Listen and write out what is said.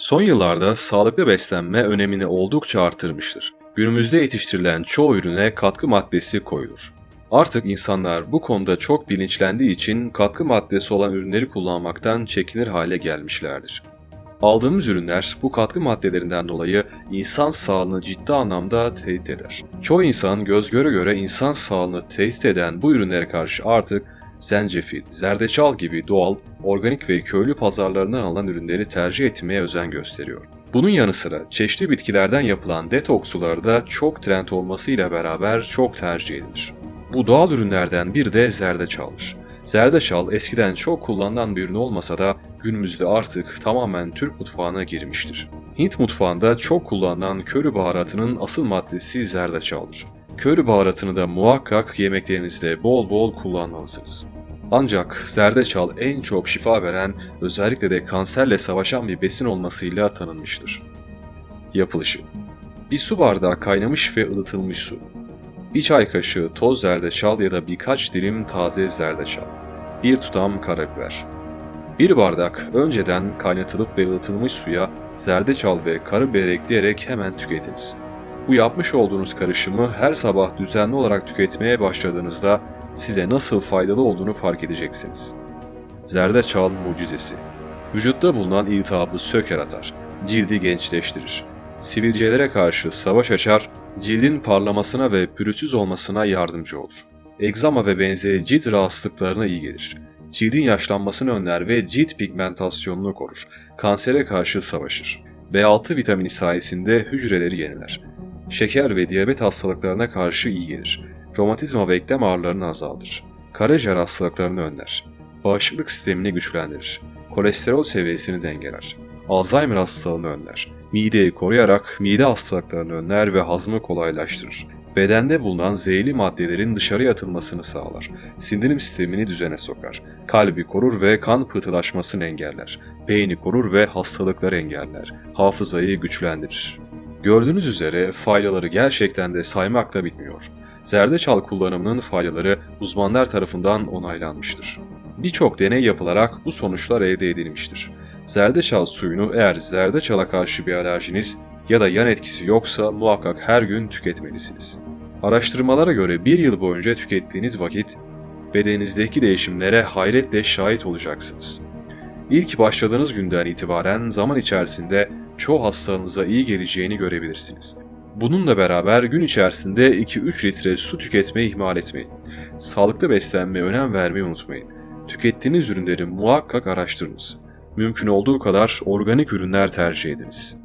Son yıllarda sağlıklı beslenme önemini oldukça artırmıştır. Günümüzde yetiştirilen çoğu ürüne katkı maddesi koyulur. Artık insanlar bu konuda çok bilinçlendiği için katkı maddesi olan ürünleri kullanmaktan çekinir hale gelmişlerdir. Aldığımız ürünler bu katkı maddelerinden dolayı insan sağlığını ciddi anlamda tehdit eder. Çoğu insan göz göre göre insan sağlığını tehdit eden bu ürünlere karşı artık zencefil, zerdeçal gibi doğal, organik ve köylü pazarlarından alınan ürünleri tercih etmeye özen gösteriyor. Bunun yanı sıra çeşitli bitkilerden yapılan detoks suları da çok trend olmasıyla beraber çok tercih edilir. Bu doğal ürünlerden biri de zerdeçaldır. Zerdeçal eskiden çok kullanılan bir ürün olmasa da günümüzde artık tamamen Türk mutfağına girmiştir. Hint mutfağında çok kullanılan köri baharatının asıl maddesi zerdeçaldır. Köri baharatını da muhakkak yemeklerinizde bol bol kullanmalısınız. Ancak zerdeçal en çok şifa veren, özellikle de kanserle savaşan bir besin olmasıyla tanınmıştır. Yapılışı Bir su bardağı kaynamış ve ılıtılmış su. Bir çay kaşığı toz zerdeçal ya da birkaç dilim taze zerdeçal. Bir tutam karabiber. Bir bardak önceden kaynatılıp ve ılıtılmış suya zerdeçal ve karabiber ekleyerek hemen tüketiniz. Bu yapmış olduğunuz karışımı her sabah düzenli olarak tüketmeye başladığınızda size nasıl faydalı olduğunu fark edeceksiniz. Zerdeçal mucizesi. Vücutta bulunan iltihabı söker atar, cildi gençleştirir. Sivilcelere karşı savaş açar, cildin parlamasına ve pürüzsüz olmasına yardımcı olur. Egzama ve benzeri cilt rahatsızlıklarına iyi gelir. Cildin yaşlanmasını önler ve cilt pigmentasyonunu korur. Kansere karşı savaşır. B6 vitamini sayesinde hücreleri yeniler. Şeker ve diyabet hastalıklarına karşı iyi gelir. Romatizma ve eklem ağrılarını azaltır. Karaciğer hastalıklarını önler. Bağışıklık sistemini güçlendirir. Kolesterol seviyesini dengeler. Alzheimer hastalığını önler. Mideyi koruyarak mide hastalıklarını önler ve hazmı kolaylaştırır. Bedende bulunan zehirli maddelerin dışarıya atılmasını sağlar. Sindirim sistemini düzene sokar. Kalbi korur ve kan pıhtılaşmasını engeller. Beyni korur ve hastalıkları engeller. Hafızayı güçlendirir. Gördüğünüz üzere faydaları gerçekten de saymakla bitmiyor. Zerdeçal kullanımının faydaları uzmanlar tarafından onaylanmıştır. Birçok deney yapılarak bu sonuçlar elde edilmiştir. Zerdeçal suyunu eğer zerdeçala karşı bir alerjiniz ya da yan etkisi yoksa muhakkak her gün tüketmelisiniz. Araştırmalara göre bir yıl boyunca tükettiğiniz vakit bedeninizdeki değişimlere hayretle şahit olacaksınız. İlk başladığınız günden itibaren zaman içerisinde çoğu hastalığınıza iyi geleceğini görebilirsiniz. Bununla beraber gün içerisinde 2-3 litre su tüketmeyi ihmal etmeyin. Sağlıklı beslenmeye önem vermeyi unutmayın. Tükettiğiniz ürünleri muhakkak araştırınız. Mümkün olduğu kadar organik ürünler tercih ediniz.